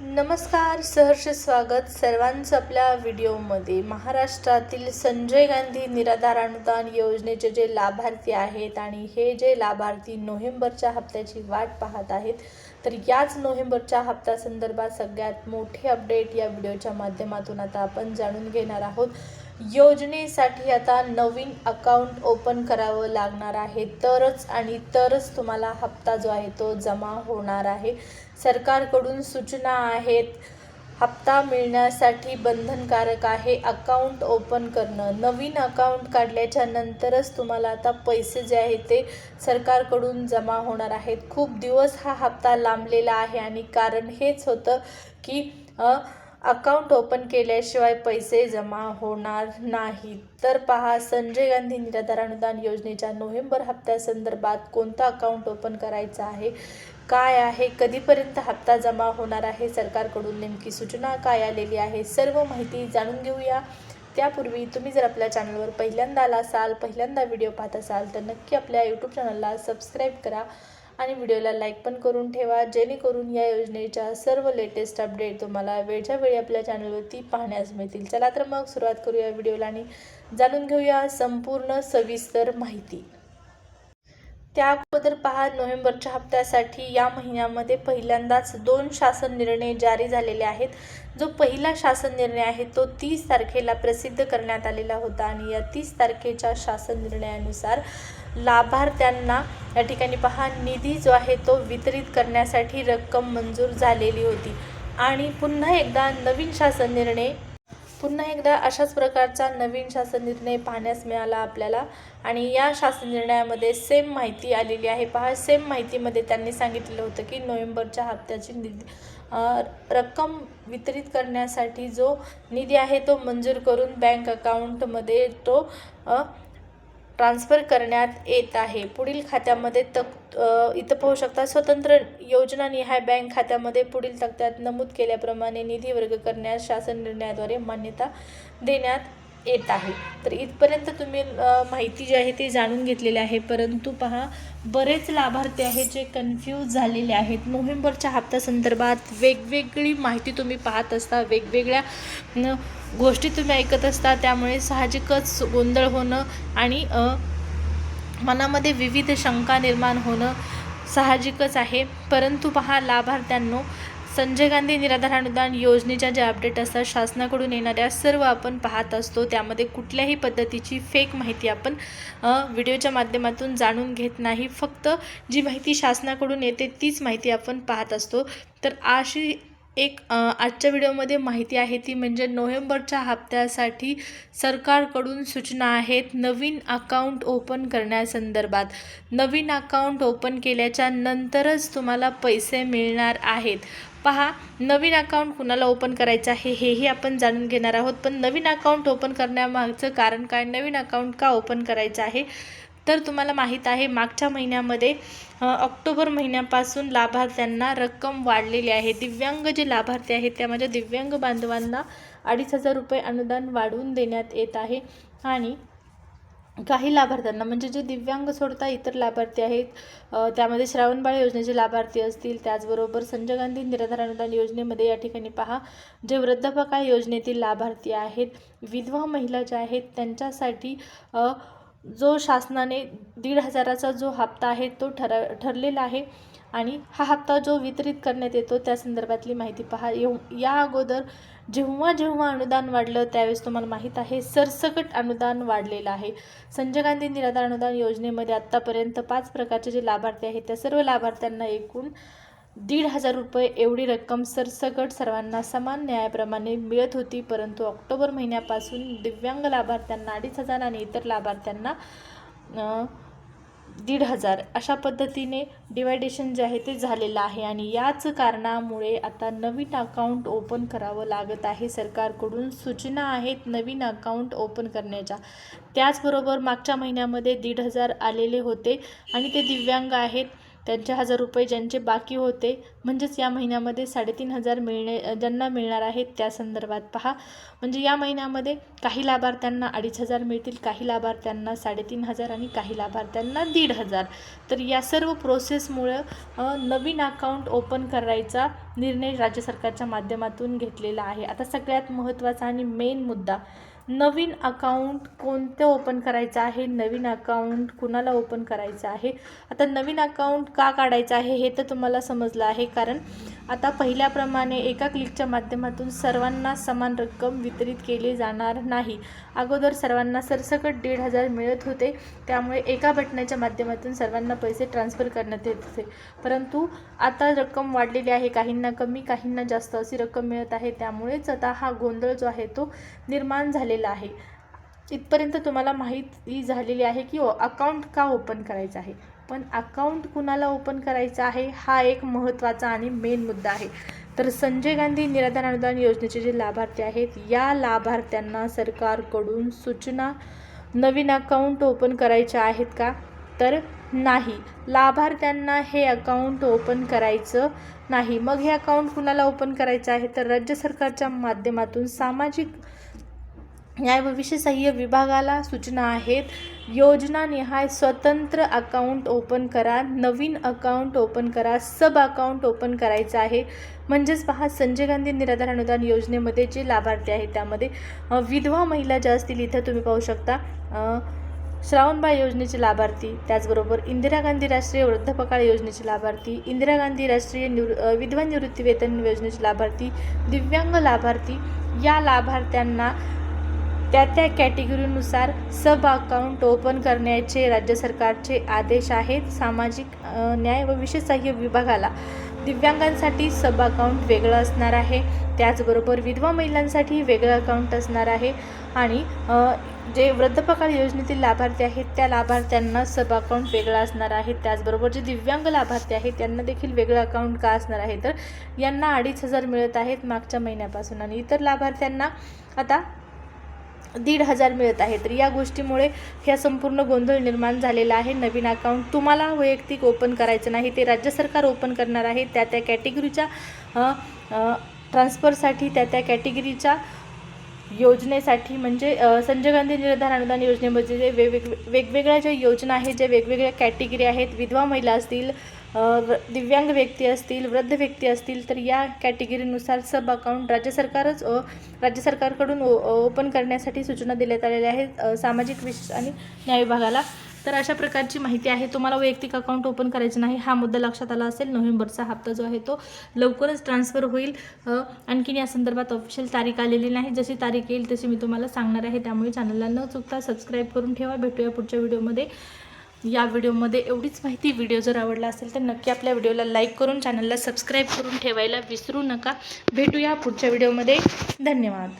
नमस्कार सहर्ष स्वागत सर्वांचं आपल्या व्हिडिओमध्ये. महाराष्ट्रातील संजय गांधी निराधार अनुदान योजनेचे जे लाभार्थी आहेत आणि हे जे लाभार्थी नोव्हेंबरच्या हप्त्याची वाट पाहत आहेत तर याच नोव्हेंबरच्या हप्त्यासंदर्भात सगळ्यात मोठी अपडेट या व्हिडिओच्या माध्यमातून आता आपण जाणून घेणार आहोत. योजनेसाठी आता नवीन अकाउंट ओपन करावं लागणार आहे. तरच आणि तरच तुम्हाला हप्ता जो आहे तो जमा होणार आहे. सरकारकडून सूचना आहेत. हप्ता मिळण्यासाठी बंधनकारक आहे. अकाउंट ओपन करणं. नवीन अकाउंट काढल्याच्या नंतरच तुम्हाला आता पैसे जे आहे ते सरकारकडून जमा होणार आहेत. खूप दिवस हा हप्ता लांबलेला आहे आणि कारण हेच होतं की आ, अकाउंट ओपन केल्याशिवाय पैसे जमा होणार नाहीत. तर पहा संजय गांधी निराधार अनुदान योजनेच्या नोव्हेंबर हप्त्यासंदर्भात कोणतं अकाउंट ओपन करायचं आहे? काय आहे? कधीपर्यंत हप्ता जमा होणार आहे? सरकारकडून नेमकी सूचना काय आलेली आहे? सर्व माहिती जाणून घेऊया. त्यापूर्वी तुम्ही जर आपल्या चॅनलवर पहिल्यांदा आला असाल पहिल्यांदा व्हिडिओ पाहत असाल तर नक्की आपल्या यूट्यूब चॅनलला सबस्क्राईब करा. आणि व्हिडिओला लाईक पण करून ठेवा. जेणेकरून या योजनेच्या सर्व लेटेस्ट अपडेट तुम्हाला वेळच्या वेळी आपल्या चॅनलवरती पाहण्यास मिळतील. चला तर मग सुरुवात करूया व्हिडिओला आणि जाणून घेऊया संपूर्ण सविस्तर माहिती. त्या अगोदर पहा नोव्हेंबरच्या हप्त्यासाठी या महिन्यामध्ये पहिल्यांदाच दोन शासन निर्णय जारी झालेले आहेत. जो पहिला शासन निर्णय आहे तो तीस तारखेला प्रसिद्ध करण्यात आलेला होता आणि या तीस तारखेच्या शासन निर्णयानुसार लाभार्थ्यांना या ठिकाणी पहा निधी जो आहे तो वितरित करण्यासाठी रक्कम मंजूर झालेली होती. आणि पुन्हा एकदा नवीन शासन निर्णय पुन्हा एकदा अशाच प्रकारचा नवीन शासन निर्णय पाहण्यास मिळाला आपल्याला. आणि या शासन निर्णयामध्ये सेम माहिती आलेली आहे. पहा सेम माहितीमध्ये त्यांनी सांगितलेलं होतं की नोव्हेंबरच्या हप्त्याची निधी रक्कम वितरित करण्यासाठी जो निधी आहे तो मंजूर करून बँक अकाउंटमध्ये तो आ, ट्रान्स्फर करण्यात येत आहे. पुढील खात्यामध्ये तक इथं पाहू शकता स्वतंत्र योजना निहाय बँक खात्यामध्ये पुढील तक्त्यात नमूद केल्याप्रमाणे निधी वर्ग करण्यास शासन निर्णयाद्वारे मान्यता देण्यात येत आहे. तर इथपर्यंत तुम्ही माहिती जी आहे ती जाणून घेतलेली आहे. परंतु पहा बरेच लाभार्थी आहेत जे कन्फ्यूज झालेले आहेत. नोव्हेंबरच्या हप्त्या संदर्भात वेगवेगळी माहिती तुम्ही पाहत असता वेगवेगळ्या न, गोष्टी तुम्ही ऐकत असता त्यामुळे साहजिकच गोंधळ होणं आणि मनामध्ये विविध शंका निर्माण होणं साहजिकच आहे. परंतु पहा लाभार्थ्यांनो संजय गांधी निराधार अनुदान योजनेच्या ज्या अपडेट असतात शासनाकडून येणाऱ्या सर्व आपण पाहत असतो. त्यामध्ये कुठल्याही पद्धतीची फेक माहिती आपण व्हिडिओच्या माध्यमातून जाणून घेत नाही. फक्त जी माहिती शासनाकडून येते तीच माहिती आपण पाहत असतो. तर अशी एक आजच्या व्हिडिओमध्ये माहिती आहे ती म्हणजे नोव्हेंबरच्या हप्त्यासाठी सरकारकडून सूचना आहेत नवीन अकाउंट ओपन करण्यासंदर्भात. नवीन अकाउंट ओपन केल्याच्या नंतरच तुम्हाला पैसे मिळणार आहेत. पहा नवीन अकाउंट कुणाला ओपन करायचं आहे हेही आपण जाणून घेणार आहोत. पण नवीन अकाउंट ओपन करण्यामागचं कारण काय? नवीन अकाउंट का ओपन करायचं आहे? तर तुम्हाला माहीत आहे मागच्या महिन्यामध्ये ऑक्टोबर महिन्यापासून लाभार्थ्यांना रक्कम वाढलेली आहे. दिव्यांग जे लाभार्थी आहेत त्या माझ्या दिव्यांग बांधवांना अडीच हजार रुपये अनुदान वाढवून देण्यात येत आहे. आणि काही लाभार्थ्यांना म्हणजे जे दिव्यांग सोडता इतर लाभार्थी आहेत त्यामध्ये श्रावणबाळ योजनेचे लाभार्थी असतील त्याचबरोबर संजय गांधी निराधार अनुदान योजनेमध्ये या ठिकाणी पहा जे वृद्धापकाळ योजनेतील लाभार्थी आहेत विधवा महिला ज्या आहेत त्यांच्यासाठी जो शासनाने दीड हजाराचा जो हप्ता आहे तो ठर ठरलेला आहे. आणि हा हप्ता जो वितरित करण्यात येतो त्या संदर्भातली माहिती पहा. येऊ या अगोदर जेव्हा जेव्हा अनुदान वाढलं त्यावेळेस तुम्हाला माहीत आहे सरसकट अनुदान वाढलेलं आहे. संजय गांधी निराधार अनुदान योजनेमध्ये आत्तापर्यंत पाच प्रकारचे जे लाभार्थी आहेत त्या सर्व लाभार्थ्यांना एकूण दीड हजार रुपये एवढी रक्कम सरसकट सर्वांना समान न्यायाप्रमाणे मिळत होती. परंतु ऑक्टोबर महिन्यापासून दिव्यांग लाभार्थ्यांना अडीच हजार आणि इतर लाभार्थ्यांना दीड हजार अशा पद्धतीने डिवायडेशन जे आहे ते झालेलं आहे आणि याच कारणामुळे आता नवीन अकाउंट ओपन करावं लागत आहे. सरकारकडून सूचना आहेत नवीन अकाउंट ओपन करण्याच्या. त्याचबरोबर मागच्या महिन्यामध्ये दीड हजार आलेले होते आणि ते दिव्यांग आहेत. त्यांचे हजार रुपये ज्यांचे बाकी होते म्हणजेच या महिन्यामध्ये साडेतीन हजार मिळणे ज्यांना मिळणार आहेत त्या संदर्भात पहा. म्हणजे या महिन्यामध्ये काही लाभार्थ्यांना अडीच हजार मिळतील काही लाभार्थ्यांना साडेतीन हजार आणि काही लाभार्थ्यांना दीड हजार. तर या सर्व प्रोसेसमुळं नवीन अकाउंट ओपन करायचा निर्णय राज्य सरकारच्या माध्यमातून घेतलेला आहे. आता सगळ्यात महत्त्वाचा आणि मेन मुद्दा नवीन अकाउंट कोणतं ओपन करायचं आहे? नवीन अकाउंट कुणाला ओपन करायचं आहे? आता नवीन अकाउंट का काढायचं आहे हे तर तुम्हाला समजलं आहे. कारण आता पहिल्याप्रमाणे एका क्लिकच्या माध्यमातून सर्वांना समान रक्कम वितरित केली जाणार नाही. अगोदर सर्वांना सरसकट दीड हजार मिळत होते. त्यामुळे एका बटनाच्या माध्यमातून सर्वांना पैसे ट्रान्स्फर करण्यात येत होते. परंतु आता रक्कम वाढलेली आहे. काहींना कमी काहींना जास्त अशी रक्कम मिळत आहे. त्यामुळेच आता हा गोंधळ जो आहे तो निर्माण झालेला आहे. इथपर्यंत तुम्हाला माहिती झालेली आहे की अकाउंट का ओपन करायचं आहे? पण अकाउंट कुणाला ओपन करायचं आहे? हा एक महत्त्वाचा आणि मेन मुद्दा आहे. तर संजय गांधी निराधार अनुदान योजनेचे जे लाभार्थी आहेत या लाभार्थ्यांना सरकारकडून सूचना नवीन अकाउंट ओपन करायच्या आहेत का? तर नाही. लाभार्थ्यांना हे अकाउंट ओपन करायचं नाही. मग हे अकाउंट कुणाला ओपन करायचं आहे? तर राज्य सरकारच्या माध्यमातून सामाजिक न्याय व विशेषसहाय्य विभागाला सूचना आहेत. योजनानिहाय स्वतंत्र अकाउंट ओपन करा. नवीन अकाउंट ओपन करा. सब अकाउंट ओपन करायचं आहे. म्हणजेच पहा संजय गांधी निराधार अनुदान योजनेमध्ये जे लाभार्थी आहेत त्यामध्ये विधवा महिला ज्या असतील इथं तुम्ही पाहू शकता. श्रावणबाळ योजनेचे लाभार्थी त्याचबरोबर इंदिरा गांधी राष्ट्रीय वृद्धपकाळ योजनेचे लाभार्थी इंदिरा गांधी राष्ट्रीय निवृ विधवा निवृत्तीवेतन योजनेचे लाभार्थी दिव्यांग लाभार्थी या लाभार्थ्यांना त्या त्या कॅटेगरीनुसार सब अकाउंट ओपन करण्याचे राज्य सरकारचे आदेश आहेत. सामाजिक न्याय व विशेष सहाय्य विभागाला दिव्यांगांसाठी सब अकाउंट वेगळं असणार आहे. त्याचबरोबर विधवा महिलांसाठी वेगळं अकाउंट असणार आहे. आणि जे वृद्धपकाळ योजनेतील लाभार्थी आहेत त्या लाभार्थ्यांना सब अकाउंट वेगळं असणार आहे. त्याचबरोबर जे दिव्यांग लाभार्थी आहेत त्यांना देखील वेगळं अकाउंट का असणार आहे? तर यांना अडीच हजार मिळत आहेत मागच्या महिन्यापासून आणि इतर लाभार्थ्यांना आता दीड हजार मिळत आहे. तर या गोष्टीमुळे ह्या संपूर्ण गोंधळ निर्माण झालेला आहे. नवीन अकाउंट तुम्हाला वैयक्तिक ओपन करायचं नाही ते राज्य सरकार ओपन करणार आहे. त्या त्या कॅटेगरीच्या ट्रान्सफरसाठी त्या त्या कॅटेगरीच्या योजनेसाठी म्हणजे संजय गांधी निराधार अनुदान योजनेमध्ये जे वेगवेगळ्या ज्या योजना आहेत ज्या वेगवेगळ्या कॅटेगरी आहेत विधवा महिला असतील व- दिव्यांग व्यक्ती असतील वृद्ध व्यक्ती असतील तर या कॅटेगरीनुसार सब अकाउंट राज्य सरकारच राज्य सरकारकडून ओ ओपन करण्यासाठी सूचना देण्यात आलेल्या आहेत सामाजिक विशेष आणि न्याय विभागाला. तर अशा प्रकारची माहिती आहे. तुम्हाला वैयक्तिक अकाउंट ओपन करायचं नाही. हा मुद्दा लक्षात आला असेल. नोव्हेंबरचा हप्ता जो आहे तो लवकरच ट्रान्सफर होईल. आणखीन या संदर्भात ऑफिशियल तारीख आलेली नाही. जशी तारीख येईल तशी मी तुम्हाला सांगणार आहे. त्यामुळे चॅनलला न चुकता सबस्क्राईब करून ठेवा. भेटूया पुढच्या व्हिडिओमध्ये या व्हिडिओमध्ये एवढीच माहिती. व्हिडिओ जर आवडला असेल तर नक्की आपल्या व्हिडिओला लाईक करून चॅनलला सबस्क्राईब करून ठेवायला विसरू नका. भेटूया पुढच्या व्हिडिओमध्ये धन्यवाद.